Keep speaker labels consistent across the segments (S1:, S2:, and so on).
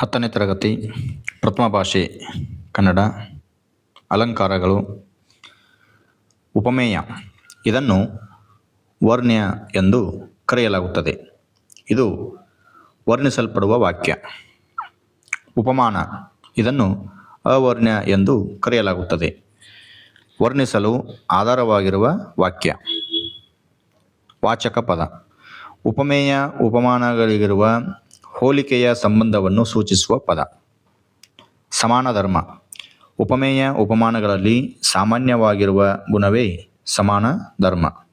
S1: ಹತ್ತನೇ ತರಗತಿ, ಪ್ರಥಮ ಭಾಷೆ, ಕನ್ನಡ, ಅಲಂಕಾರಗಳು, ಉಪಮೇಯ. ಇದನ್ನು ವರ್ಣ್ಯ ಎಂದು ಕರೆಯಲಾಗುತ್ತದೆ. ಇದು ವರ್ಣಿಸಲ್ಪಡುವ ವಾಕ್ಯ. ಉಪಮಾನ. ಇದನ್ನು ಅವರ್ಣ್ಯ ಎಂದು ಕರೆಯಲಾಗುತ್ತದೆ. ವರ್ಣಿಸಲು ಆಧಾರವಾಗಿರುವ ವಾಕ್ಯ. ವಾಚಕ ಪದ. ಉಪಮೇಯ ಉಪಮಾನಗಳಿಗಿರುವ ಹೋಲಿಕೆಯ ಸಂಬಂಧವನ್ನು ಸೂಚಿಸುವ ಪದ. ಸಮಾನ ಧರ್ಮ. ಉಪಮೇಯ ಉಪಮಾನಗಳಲ್ಲಿ ಸಾಮಾನ್ಯವಾಗಿರುವ ಗುಣವೇ ಸಮಾನ ಧರ್ಮ.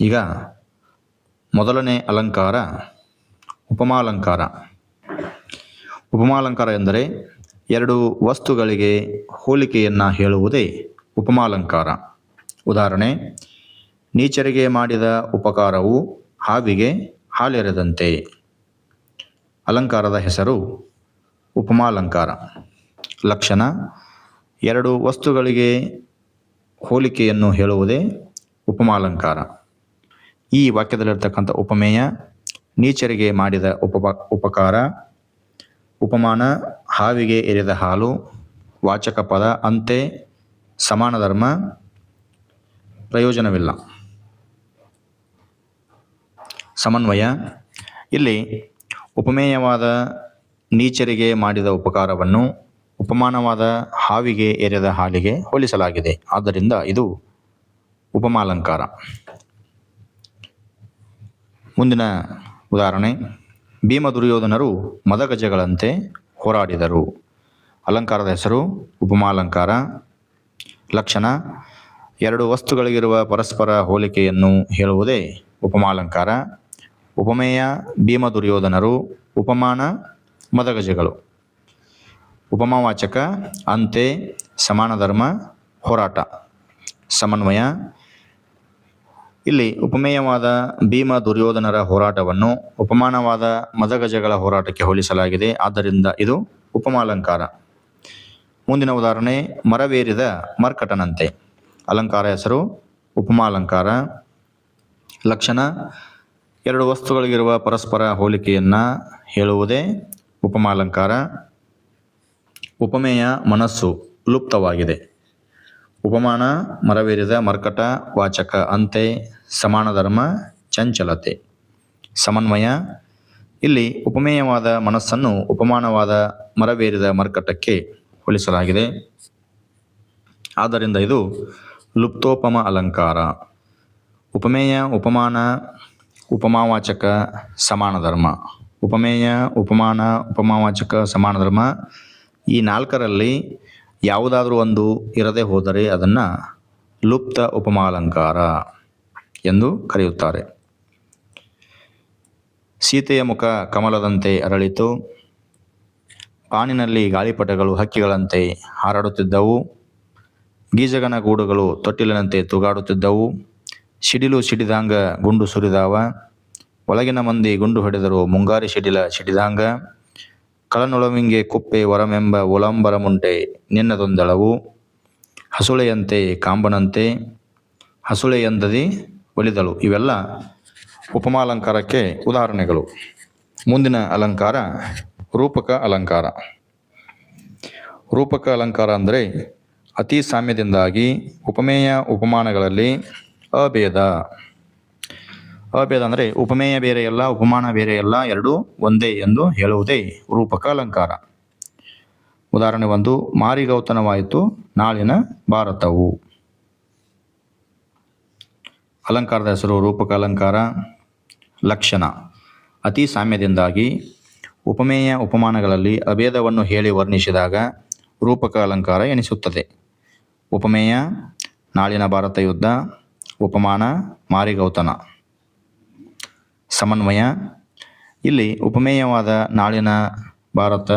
S1: ಈಗ ಮೊದಲನೇ ಅಲಂಕಾರ, ಉಪಮಾಲಂಕಾರ. ಉಪಮಾಲಂಕಾರ ಎಂದರೆ ಎರಡು ವಸ್ತುಗಳಿಗೆ ಹೋಲಿಕೆಯನ್ನು ಹೇಳುವುದೇ ಉಪಮಾಲಂಕಾರ. ಉದಾಹರಣೆ, ನೀಚರಿಗೆ ಮಾಡಿದ ಉಪಕಾರವು ಹಾವಿಗೆ ಹಾಲೆರೆದಂತೆ. ಅಲಂಕಾರದ ಹೆಸರು ಉಪಮಾಲಂಕಾರ. ಲಕ್ಷಣ, ಎರಡು ವಸ್ತುಗಳಿಗೆ ಹೋಲಿಕೆಯನ್ನು ಹೇಳುವುದೇ ಉಪಮಾಲಂಕಾರ. ಈ ವಾಕ್ಯದಲ್ಲಿರ್ತಕ್ಕಂಥ ಉಪಮೇಯ, ನೀಚರಿಗೆ ಮಾಡಿದ ಉಪ ಉಪಕಾರ, ಉಪಮಾನ, ಹಾವಿಗೆ ಎರೆದ ಹಾಲು, ವಾಚಕ ಪದ, ಅಂತೆ, ಸಮಾನ ಧರ್ಮ, ಪ್ರಯೋಜನವಿಲ್ಲ. ಸಮನ್ವಯ, ಇಲ್ಲಿ ಉಪಮೇಯವಾದ ನೀಚರಿಗೆ ಮಾಡಿದ ಉಪಕಾರವನ್ನು ಉಪಮಾನವಾದ ಹಾವಿಗೆ ಎರೆದ ಹಾಲಿಗೆ ಹೋಲಿಸಲಾಗಿದೆ. ಆದ್ದರಿಂದ ಇದು ಉಪಮಾಲಂಕಾರ. ಮುಂದಿನ ಉದಾಹರಣೆ. ಭೀಮ ದುರ್ಯೋಧನರು ಮದಗಜಗಳಂತೆ ಹೋರಾಡಿದರು. ಅಲಂಕಾರದ ಹೆಸರು ಉಪಮಾಲಂಕಾರ. ಲಕ್ಷಣ, ಎರಡು ವಸ್ತುಗಳಿಗಿರುವ ಪರಸ್ಪರ ಹೋಲಿಕೆಯನ್ನು ಹೇಳುವುದೇ ಉಪಮಾಲಂಕಾರ. ಉಪಮೇಯ, ಭೀಮ ದುರ್ಯೋಧನರು, ಉಪಮಾನ, ಮದಗಜಗಳು. ಉಪಮಾವಾಚಕ, ಅಂತೆ ಸಮಾನ ಧರ್ಮ ಹೋರಾಟ. ಸಮನ್ವಯ. ಇಲ್ಲಿ ಉಪಮೇಯವಾದ ಭೀಮ ದುರ್ಯೋಧನರ ಹೋರಾಟವನ್ನು ಉಪಮಾನವಾದ ಮದಗಜಗಳ ಹೋರಾಟಕ್ಕೆ ಹೋಲಿಸಲಾಗಿದೆ. ಆದ್ದರಿಂದ ಇದು ಉಪಮಾಲಂಕಾರ. ಮುಂದಿನ ಉದಾಹರಣೆ, ಮರವೇರಿದ ಮರ್ಕಟನಂತೆ. ಅಲಂಕಾರ ಹೆಸರು ಉಪಮಾಲಂಕಾರ. ಲಕ್ಷಣ ಎರಡು ವಸ್ತುಗಳಿಗಿರುವ ಪರಸ್ಪರ ಹೋಲಿಕೆಯನ್ನು ಹೇಳುವುದೇ ಉಪಮಾಲಂಕಾರ. ಉಪಮೇಯ ಮನಸ್ಸು ಲುಪ್ತವಾಗಿದೆ. ಉಪಮಾನ ಮರವೇರಿದ ಮರ್ಕಟ, ವಾಚಕ, ಅಂತೆ ಸಮಾನ ಧರ್ಮ ಚಂಚಲತೆ. ಸಮನ್ವಯ. ಇಲ್ಲಿ ಉಪಮೇಯವಾದ ಮನಸ್ಸನ್ನು ಉಪಮಾನವಾದ ಮರವೇರಿದ ಮರ್ಕಟಕ್ಕೆ ಹೋಲಿಸಲಾಗಿದೆ. ಆದ್ದರಿಂದ ಇದು ಲುಪ್ತೋಪಮ ಅಲಂಕಾರ. ಉಪಮೇಯ, ಉಪಮಾನ ಉಪಮಾವಾಚಕ ಸಮಾನ ಧರ್ಮ ಉಪಮೇಯ, ಉಪಮಾನ, ಉಪಮಾವಾಚಕ ಸಮಾನ ಧರ್ಮ ಈ ನಾಲ್ಕರಲ್ಲಿ ಯಾವುದಾದ್ರೂ ಒಂದು ಇರದೇ ಹೋದರೆ ಅದನ್ನು ಲುಪ್ತ ಉಪಮಾಲಂಕಾರ ಎಂದು ಕರೆಯುತ್ತಾರೆ. ಸೀತೆಯ ಮುಖ ಕಮಲದಂತೆ ಅರಳಿತು. ಪಾನಿನಲ್ಲಿ ಗಾಳಿಪಟಗಳು ಹಕ್ಕಿಗಳಂತೆ ಹಾರಾಡುತ್ತಿದ್ದವು. ಗೀಜಗನ ಗೂಡುಗಳು ತೊಟ್ಟಿಲಿನಂತೆ ತೂಗಾಡುತ್ತಿದ್ದವು. ಸಿಡಿಲು ಸಿಡಿದಾಂಗ ಗುಂಡು ಸುರಿದಾವ. ಒಳಗಿನ ಮಂದಿ ಗುಂಡು ಹೊಡೆದರು, ಮುಂಗಾರಿ ಸಿಡಿಲ ಸಿಡಿದಾಂಗ. ಕಳನೊಳವಿಂಗೆ ಕುಪ್ಪೆ ವರಮೆಂಬ ಒಳಂಬರ ಮುಂಟೆ ನಿನ್ನದೊಂದಳವು. ಹಸುಳೆಯಂತೆ ಕಾಂಬನಂತೆ ಹಸುಳೆಯಂದದಿ ಒಲಿದಳು. ಇವೆಲ್ಲ ಉಪಮಾಲಂಕಾರಕ್ಕೆ ಉದಾಹರಣೆಗಳು. ಮುಂದಿನ ಅಲಂಕಾರ ರೂಪಕ ಅಲಂಕಾರ. ರೂಪಕ ಅಲಂಕಾರ ಅಂದರೆ ಅತಿ ಸಾಮ್ಯದಿಂದಾಗಿ ಉಪಮೇಯ ಉಪಮಾನಗಳಲ್ಲಿ ಅಭೇದ. ಅಭೇದ ಅಂದರೆ ಉಪಮೇಯ ಬೇರೆಯಲ್ಲ ಉಪಮಾನ ಬೇರೆಯಲ್ಲ ಎರಡೂ ಒಂದೇ ಎಂದು ಹೇಳುವುದೇ ರೂಪಕ ಅಲಂಕಾರ. ಉದಾಹರಣೆ ಒಂದು, ಮಾರಿಗೌತನವಾಯಿತು, ನಾಳಿನ ಭಾರತವು. ಅಲಂಕಾರದ ಹೆಸರು ರೂಪಕ ಅಲಂಕಾರ, ಲಕ್ಷಣ. ಅತಿ ಸಾಮ್ಯದಿಂದಾಗಿ ಉಪಮೇಯ ಉಪಮಾನಗಳಲ್ಲಿ ಅಭೇದವನ್ನು ಹೇಳಿ ವರ್ಣಿಸಿದಾಗ ರೂಪಕ ಅಲಂಕಾರ ಎನಿಸುತ್ತದೆ. ಉಪಮೇಯ, ನಾಳಿನ ಭಾರತ ಯುದ್ಧ ಉಪಮಾನ ಮಾರಿಗೌತನ. ಸಮನ್ವಯ. ಇಲ್ಲಿ ಉಪಮೇಯವಾದ ನಾಳಿನ ಭಾರತ,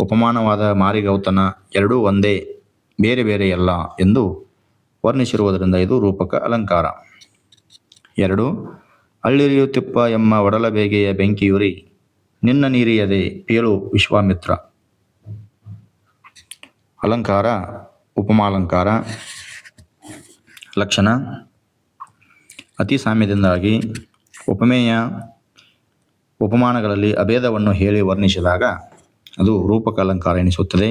S1: ಉಪಮಾನವಾದ ಮಾರಿಗೌತನ ಎರಡೂ ಒಂದೇ, ಬೇರೆ ಬೇರೆಯಲ್ಲ ಎಂದು ವರ್ಣಿಸಿರುವುದರಿಂದ ಇದು ರೂಪಕ ಅಲಂಕಾರ. ಎರಡು, ಅಳ್ಳಿರಿಯುತ್ತಿಪ್ಪ ಎಂಬ ಒಡಲಬೇಗೆಯ ಬೆಂಕಿಯುರಿ, ನಿನ್ನ ನೀರಿಯದೆ ಏಳು ವಿಶ್ವಾಮಿತ್ರ. ಅಲಂಕಾರ, ಉಪಮಾಲಂಕಾರ. ಲಕ್ಷಣ ಅತಿ ಸಾಮ್ಯದಿಂದಾಗಿ ಉಪಮೇಯ ಉಪಮಾನಗಳಲ್ಲಿ ಅಭೇದವನ್ನು ಹೇಳಿ ವರ್ಣಿಸಿದಾಗ ಅದು ರೂಪಕ ಅಲಂಕಾರ ಎನಿಸುತ್ತದೆ.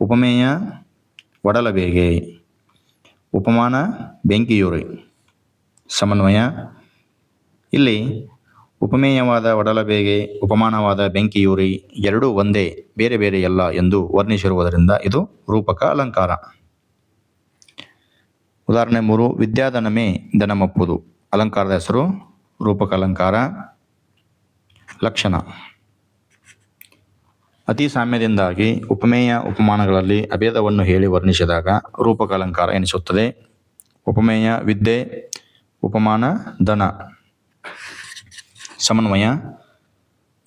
S1: ಉಪಮೇಯ ಒಡಲಬೇಗೆ, ಉಪಮಾನ ಬೆಂಕಿಯೂರಿ, ಸಮನ್ವಯ. ಇಲ್ಲಿ ಉಪಮೇಯವಾದ ಒಡಲಬೇಗೆ, ಉಪಮಾನವಾದ ಬೆಂಕಿಯೂರಿ ಎರಡೂ ಒಂದೇ, ಬೇರೆ ಬೇರೆ ಎಲ್ಲ ಎಂದು ವರ್ಣಿಸಿರುವುದರಿಂದ ಇದು ರೂಪಕ ಅಲಂಕಾರ. ಉದಾಹರಣೆ ಮೂರು, ವಿದ್ಯಾಧನಮೇ ದನಮಪ್ಪುದು. ಅಲಂಕಾರದ ಹೆಸರು, ರೂಪಕ ಅಲಂಕಾರ, ಲಕ್ಷಣ. ಅತಿ ಸಾಮ್ಯದಿಂದಾಗಿ ಉಪಮೇಯ ಉಪಮಾನಗಳಲ್ಲಿ ಅಭೇದವನ್ನು ಹೇಳಿ ವರ್ಣಿಸಿದಾಗ ರೂಪಕ ಅಲಂಕಾರ ಎನಿಸುತ್ತದೆ. ಉಪಮೇಯ, ವಿದ್ಯೆ, ಉಪಮಾನ, ದನ. ಸಮನ್ವಯ.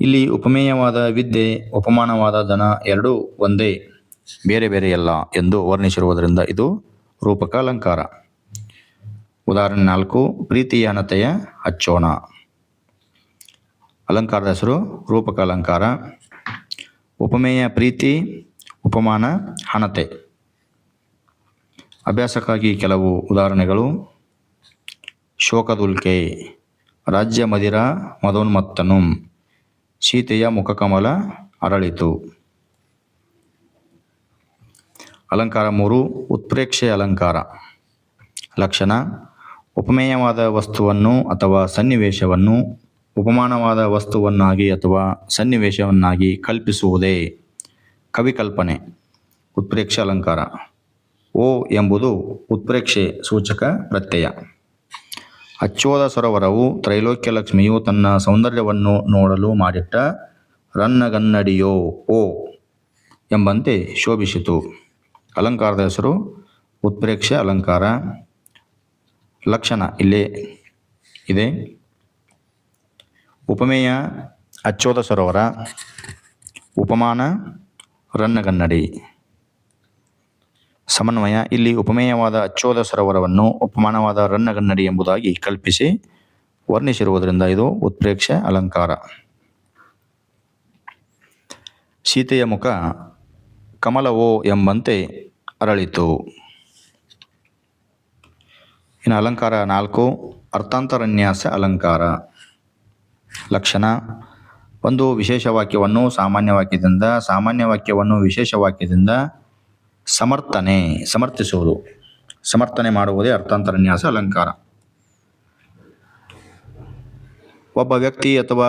S1: ಇಲ್ಲಿ ಉಪಮೇಯವಾದ ವಿದ್ಯೆ, ಉಪಮಾನವಾದ ದನ ಎರಡೂ ಒಂದೇ, ಬೇರೆ ಬೇರೆಯಲ್ಲ ಎಂದು ವರ್ಣಿಸಿರುವುದರಿಂದ ಇದು ರೂಪಕ ಅಲಂಕಾರ ಉದಾಹರಣೆ ನಾಲ್ಕು ಪ್ರೀತಿಯಾನತೆಯ ಹಚ್ಚೋಣ ಅಲಂಕಾರದ ಹೆಸರು ರೂಪಕ ಅಲಂಕಾರ ಉಪಮೇಯ, ಪ್ರೀತಿ, ಉಪಮಾನ, ಹಣತೆ. ಅಭ್ಯಾಸಕ್ಕಾಗಿ ಕೆಲವು ಉದಾಹರಣೆಗಳು. ಶೋಕದುಲ್ಕೆ, ರಾಜ್ಯ ಮದಿರ ಮದೋನ್ಮತ್ತನು, ಸೀತೆಯ ಮುಖಕಮಲ ಅರಳಿತು. ಅಲಂಕಾರ ಮೂರು, ಉತ್ಪ್ರೇಕ್ಷೆ ಅಲಂಕಾರ. ಲಕ್ಷಣ, ಉಪಮೇಯವಾದ ವಸ್ತುವನ್ನು ಅಥವಾ ಸನ್ನಿವೇಶವನ್ನು, ಉಪಮಾನವಾದ ವಸ್ತುವನ್ನಾಗಿ ಅಥವಾ ಸನ್ನಿವೇಶವನ್ನಾಗಿ ಕಲ್ಪಿಸುವುದೇ. ಕವಿಕಲ್ಪನೆ, ಉತ್ಪ್ರೇಕ್ಷೆ ಅಲಂಕಾರ. ಓ ಎಂಬುದು ಉತ್ಪ್ರೇಕ್ಷೆ ಸೂಚಕ ಪ್ರತ್ಯಯ. ಅಚ್ಚೋದ ಸರೋವರವು ತ್ರೈಲೋಕ್ಯ ಲಕ್ಷ್ಮಿಯು ತನ್ನ ಸೌಂದರ್ಯವನ್ನು ನೋಡಲು ಮಾಡಿಟ್ಟ ರನ್ನಗನ್ನಡಿಯೋ ಓ ಎಂಬಂತೆ ಶೋಭಿಸಿತು. ಅಲಂಕಾರದ ಹೆಸರು ಉತ್ಪ್ರೇಕ್ಷ ಅಲಂಕಾರ, ಲಕ್ಷಣ ಇಲ್ಲೇ ಇದೆ. ಉಪಮೇಯ ಅಚ್ಚೋದ ಸರೋವರ ಉಪಮಾನ ರನ್ನಗನ್ನಡಿ. ಸಮನ್ವಯ, ಇಲ್ಲಿ ಉಪಮೇಯವಾದ ಅಚ್ಚೋದ ಸರೋವರವನ್ನು ಉಪಮಾನವಾದ ರನ್ನಗನ್ನಡಿ ಎಂಬುದಾಗಿ ಕಲ್ಪಿಸಿ ವರ್ಣಿಸಿರುವುದರಿಂದ ಇದು ಉತ್ಪ್ರೇಕ್ಷ ಅಲಂಕಾರ. ಸೀತೆಯ ಮುಖ ಕಮಲವೋ ಎಂಬಂತೆ ಅರಳಿತು. ಇನ್ನು ಅಲಂಕಾರ ನಾಲ್ಕು, ಅರ್ಥಾಂತರನ್ಯಾಸ, ಅಲಂಕಾರ. ಲಕ್ಷಣ, ಒಂದು ವಿಶೇಷ ವಾಕ್ಯವನ್ನು ಸಾಮಾನ್ಯ ವಾಕ್ಯದಿಂದ ಸಾಮಾನ್ಯ ವಾಕ್ಯವನ್ನು ವಿಶೇಷ ವಾಕ್ಯದಿಂದ ಸಮರ್ಥನೆ, ಸಮರ್ಥಿಸುವುದು. ಸಮರ್ಥನೆ ಮಾಡುವುದೇ ಅರ್ಥಾಂತರನ್ಯಾಸ, ಅಲಂಕಾರ. ಒಬ್ಬ ವ್ಯಕ್ತಿ ಅಥವಾ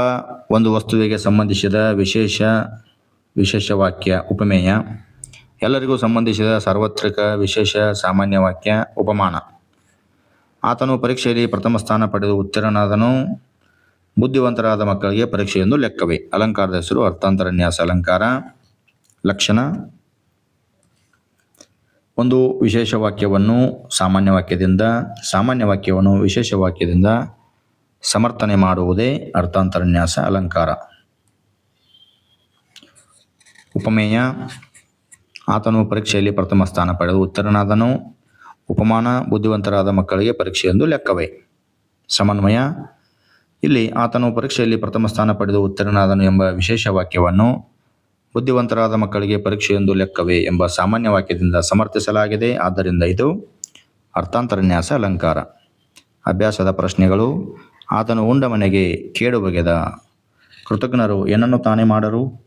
S1: ಒಂದು ವಸ್ತುವಿಗೆ ಸಂಬಂಧಿಸಿದ ವಿಶೇಷ ವಿಶೇಷ ವಾಕ್ಯ ಉಪಮೇಯ. ಎಲ್ಲರಿಗೂ ಸಂಬಂಧಿಸಿದ ಸಾರ್ವತ್ರಿಕ ವಿಶೇಷ ಸಾಮಾನ್ಯ ವಾಕ್ಯ ಉಪಮಾನ. ಆತನು ಪರೀಕ್ಷೆಯಲ್ಲಿ ಪ್ರಥಮ ಸ್ಥಾನ ಪಡೆದು ಉತ್ತೀರ್ಣನಾದನು. ಬುದ್ಧಿವಂತರಾದ ಮಕ್ಕಳಿಗೆ ಪರೀಕ್ಷೆಯೊಂದು ಲೆಕ್ಕವೇ. ಅಲಂಕಾರದ ಹೆಸರು ಅರ್ಥಾಂತರನ್ಯಾಸ ಅಲಂಕಾರ. ಲಕ್ಷಣ. ಒಂದು ವಿಶೇಷ ವಾಕ್ಯವನ್ನು ಸಾಮಾನ್ಯ ವಾಕ್ಯದಿಂದ, ಸಾಮಾನ್ಯ ವಾಕ್ಯವನ್ನು ವಿಶೇಷ ವಾಕ್ಯದಿಂದ ಸಮರ್ಥನೆ ಮಾಡುವುದೇ ಅರ್ಥಾಂತರನ್ಯಾಸ ಅಲಂಕಾರ. ಉಪಮೇಯ. ಆತನು ಪರೀಕ್ಷೆಯಲ್ಲಿ ಪ್ರಥಮ ಸ್ಥಾನ ಪಡೆದು ಉತ್ತೀರ್ಣನಾದನು ಉಪಮಾನ, ಬುದ್ಧಿವಂತರಾದ ಮಕ್ಕಳಿಗೆ ಪರೀಕ್ಷೆಯೊಂದು ಲೆಕ್ಕವೇ. ಸಮನ್ವಯ, ಇಲ್ಲಿ ಆತನು ಪರೀಕ್ಷೆಯಲ್ಲಿ ಪ್ರಥಮ ಸ್ಥಾನ ಪಡೆದು ಉತ್ತೀರ್ಣನಾದನು ಎಂಬ ವಿಶೇಷ ವಾಕ್ಯವನ್ನು ಬುದ್ಧಿವಂತರಾದ ಮಕ್ಕಳಿಗೆ ಪರೀಕ್ಷೆಯೊಂದು ಲೆಕ್ಕವೇ ಎಂಬ ಸಾಮಾನ್ಯ ವಾಕ್ಯದಿಂದ ಸಮರ್ಥಿಸಲಾಗಿದೆ. ಆದ್ದರಿಂದ ಇದು ಅರ್ಥಾಂತರನ್ಯಾಸ, ಅಲಂಕಾರ. ಅಭ್ಯಾಸದ ಪ್ರಶ್ನೆಗಳು, ಆತನು ಉಂಡ ಮನೆಗೆ ಕೇಡು ಬಗೆದ ಕೃತಜ್ಞರು ಏನನ್ನು ತಾನೇ ಮಾಡರು?